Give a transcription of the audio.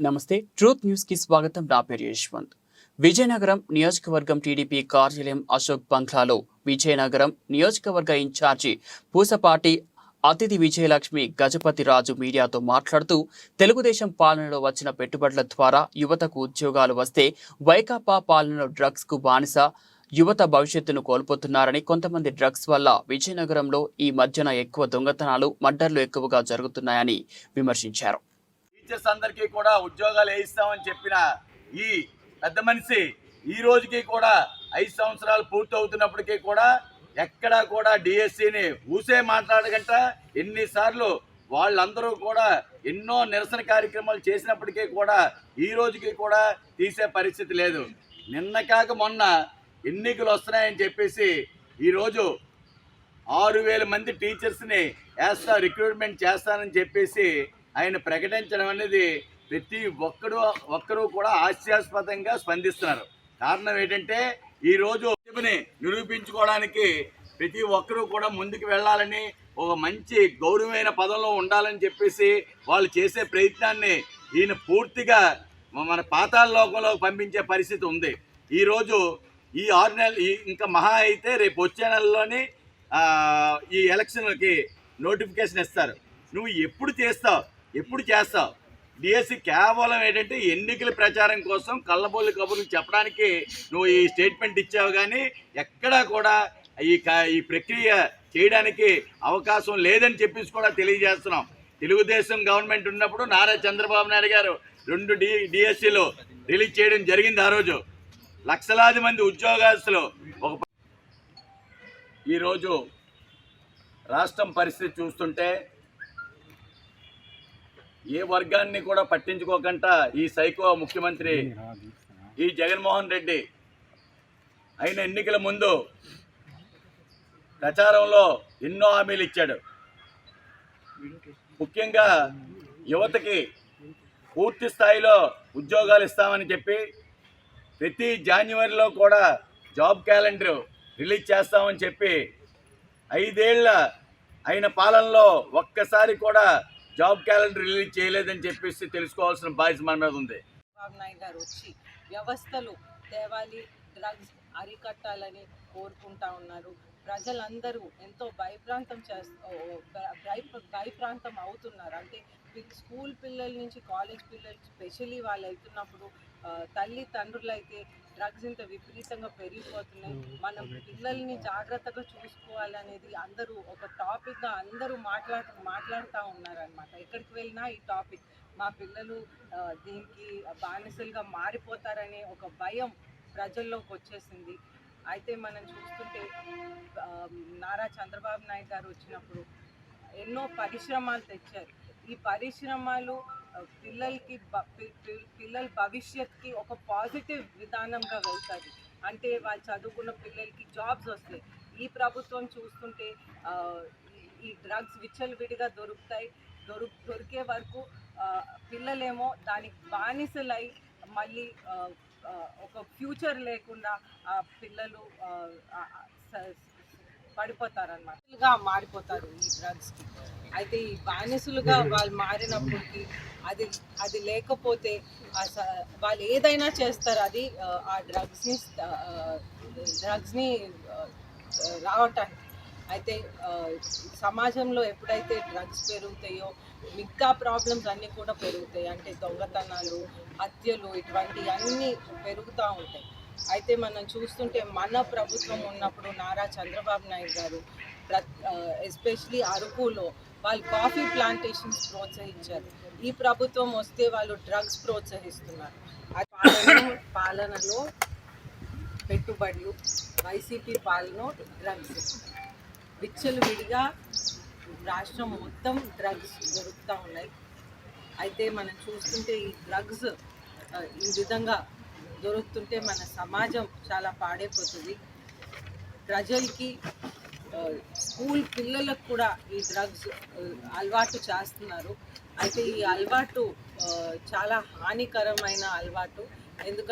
నమస్తే. ట్రూత్ న్యూస్కి స్వాగతం నా పేరు యశ్వంత్. విజయనగరం నియోజకవర్గం టీడీపీ కార్యాలయం అశోక్ బంగ్లాలో విజయనగరం నియోజకవర్గ ఇన్ఛార్జి పూసపాటి అతిథి విజయలక్ష్మి గజపతి రాజు మీడియాతో మాట్లాడుతూ తెలుగుదేశం పాలనలో వచ్చిన పెట్టుబడుల ద్వారా యువతకు ఉద్యోగాలు వస్తే వైకాపా పాలనలో డ్రగ్స్కు బానిస యువత భవిష్యత్తును కోల్పోతున్నారని కొంతమంది డ్రగ్స్ వల్ల విజయనగరంలో ఈ మధ్యన ఎక్కువ దొంగతనాలు మర్డర్లు ఎక్కువగా జరుగుతున్నాయని విమర్శించారు. టీచర్స్ అందరికీ కూడా ఉద్యోగాలు వేయిస్తామని చెప్పిన ఈ పెద్ద మనిషి ఈ రోజుకి కూడా ఐదు సంవత్సరాలు పూర్తి అవుతున్నప్పటికీ కూడా ఎక్కడా కూడా డిఎస్సిని ఊసే మాట్లాడగంట. ఎన్నిసార్లు వాళ్ళందరూ కూడా ఎన్నో నిరసన కార్యక్రమాలు చేసినప్పటికీ కూడా ఈ రోజుకి కూడా తీసే పరిస్థితి లేదు. నిన్న కాక మొన్న ఎన్నికలు వస్తున్నాయని చెప్పేసి ఈరోజు ఆరు వేల మంది టీచర్స్ని వేస్తా రిక్రూట్మెంట్ చేస్తానని చెప్పేసి ఆయన ప్రకటించడం అనేది ప్రతి ఒక్కడు ఒక్కరూ కూడా హాస్యాస్పదంగా స్పందిస్తున్నారు. కారణం ఏంటంటే ఈరోజు రోజు ప్రతిభని నిరూపించుకోవడానికి ప్రతి ఒక్కరూ కూడా ముందుకు వెళ్ళాలని ఒక మంచి గౌరవమైన పదంలో ఉండాలని చెప్పేసి వాళ్ళు చేసే ప్రయత్నాన్ని ఈయన పూర్తిగా మన పాతాల లోకంలో పంపించే పరిస్థితి ఉంది. ఈరోజు ఈ ఆరు నెలలు ఈ- ఇంకా మహా అయితే రేపు వచ్చే నెలలోని ఈ ఎలక్షన్లకి నోటిఫికేషన్ ఇస్తారు. నువ్వు ఎప్పుడు చేస్తావు? ఎప్పుడు చేస్తావు? డిఎస్సి కేవలం ఏంటంటే ఎన్నికల ప్రచారం కోసం కళ్ళబొల్లి కబుర్లు చెప్పడానికి నువ్వు ఈ స్టేట్మెంట్ ఇచ్చావు కానీ ఎక్కడా కూడా ఈ క- ఈ ప్రక్రియ చేయడానికి అవకాశం లేదని చెప్పేసి కూడా తెలియజేస్తున్నాం. తెలుగుదేశం గవర్నమెంట్ ఉన్నప్పుడు నారా చంద్రబాబు నాయుడు గారు రెండు డి డిఎస్సీలు రిలీజ్ చేయడం జరిగింది ఆ రోజు. లక్షలాది మంది ఉద్యోగస్తులు ఒక ఈరోజు రాష్ట్రం పరిస్థితి చూస్తుంటే ఏ వర్గాన్ని కూడా పట్టించుకోకుండా ఈ సైకో ముఖ్యమంత్రి ఈ జగన్మోహన్ రెడ్డి. అయిన ఎన్నికల ముందు ప్రచారంలో ఎన్నో హామీలు ఇచ్చాడు. ముఖ్యంగా యువతకి పూర్తి స్థాయిలో ఉద్యోగాలు ఇస్తామని చెప్పి ప్రతి జాన్యువరిలో కూడా జాబ్ క్యాలెండర్ రిలీజ్ చేస్తామని చెప్పి ఐదేళ్ళ అయిన పాలనలో ఒక్కసారి కూడా జాబ్ క్యాలెండర్ రిలీజ్ చేయలేదని చెప్పేసి తెలుసుకోవాల్సిన బాధ్యత మన మీద ఉంది. చంద్రబాబు నాయుడు గారు వచ్చి వ్యవస్థలు తేవాలి డ్రగ్స్ అరికట్టాలని కోరుకుంటా ఉన్నారు. ప్రజలందరూ ఎంతో భయప్రాంతం చేస్తూ భయప్రాంతం అవుతున్నారు. అంటే స్కూల్ పిల్లల నుంచి కాలేజ్ పిల్లలు స్పెషలీ వాళ్ళు వెళ్తున్నప్పుడు తల్లి తండ్రులు అయితే డ్రగ్స్ ఇంత విపరీతంగా పెరిగిపోతున్నాయి. మనం పిల్లల్ని జాగ్రత్తగా చూసుకోవాలనేది అందరూ ఒక టాపిక్గా అందరూ మాట్లాడు మాట్లాడుతూ ఉన్నారనమాట ఎక్కడికి వెళ్ళినా ఈ టాపిక్ మా పిల్లలు దీనికి బానిసలుగా మారిపోతారనే ఒక భయం ప్రజల్లోకి వచ్చేసింది. అయితే మనం చూస్తుంటే నారా చంద్రబాబు నాయుడు గారు వచ్చినప్పుడు ఎన్నో పరిశ్రమలు తెచ్చారు. ఈ పరిశ్రమలు పిల్లలకి పిల్లల భవిష్యత్కి ఒక పాజిటివ్ విధానంగా వెళ్తుంది అంటే వాళ్ళు చదువుకున్న పిల్లలకి జాబ్స్ వస్తాయి. ఈ ప్రభుత్వం చూస్తుంటే ఈ- డ్రగ్స్ విచ్చలవిడిగా దొరుకుతాయి. దొరు దొరికే వరకు పిల్లలేమో దానికి బానిసలై మళ్ళీ ఒక ఫ్యూచర్ లేకుండా పిల్లలు స- పడిపోతారన్నమాట. మారిపోతారు ఈ డ్రగ్స్కి. అయితే ఈ బానిసలుగా వాళ్ళు మారినప్పటికీ అది అది లేకపోతే వాళ్ళు ఏదైనా చేస్తారు అది ఆ, డ్రగ్స్ని డ్రగ్స్ని రావటానికి. అయితే సమాజంలో ఎప్పుడైతే డ్రగ్స్ పెరుగుతాయో మిగతా ప్రాబ్లమ్స్ అన్నీ కూడా పెరుగుతాయి. అంటే దొంగతనాలు హత్యలు ఇటువంటి అన్నీ పెరుగుతూ ఉంటాయి. అయితే మనం చూస్తుంటే మన ప్రభుత్వం ఉన్నప్పుడు నారా చంద్రబాబు నాయుడు గారు ఎస్పెషలీ అరకులో వాళ్ళు కాఫీ ప్లాంటేషన్స్ ప్రోత్సహించారు. ఈ ప్రభుత్వం వస్తే వాళ్ళు డ్రగ్స్ ప్రోత్సహిస్తున్నారు. పాలనలో పెట్టుబడులు వైసీపీ పాలన డ్రగ్స్ విచ్చలు విడిగా రాష్ట్రం మొత్తం డ్రగ్స్ దొరుకుతూ ఉన్నాయి. అయితే మనం చూస్తుంటే ఈ డ్రగ్స్ ఈ విధంగా దొరుకుతుంటే మన సమాజం చాలా పాడైపోతుంది. ప్రజలకి స్కూల్ పిల్లలకు కూడా ఈ డ్రగ్స్ అలవాటు చేస్తున్నారు. అయితే ఈ అలవాటు చాలా హానికరమైన అలవాటు. ఎందుకంటే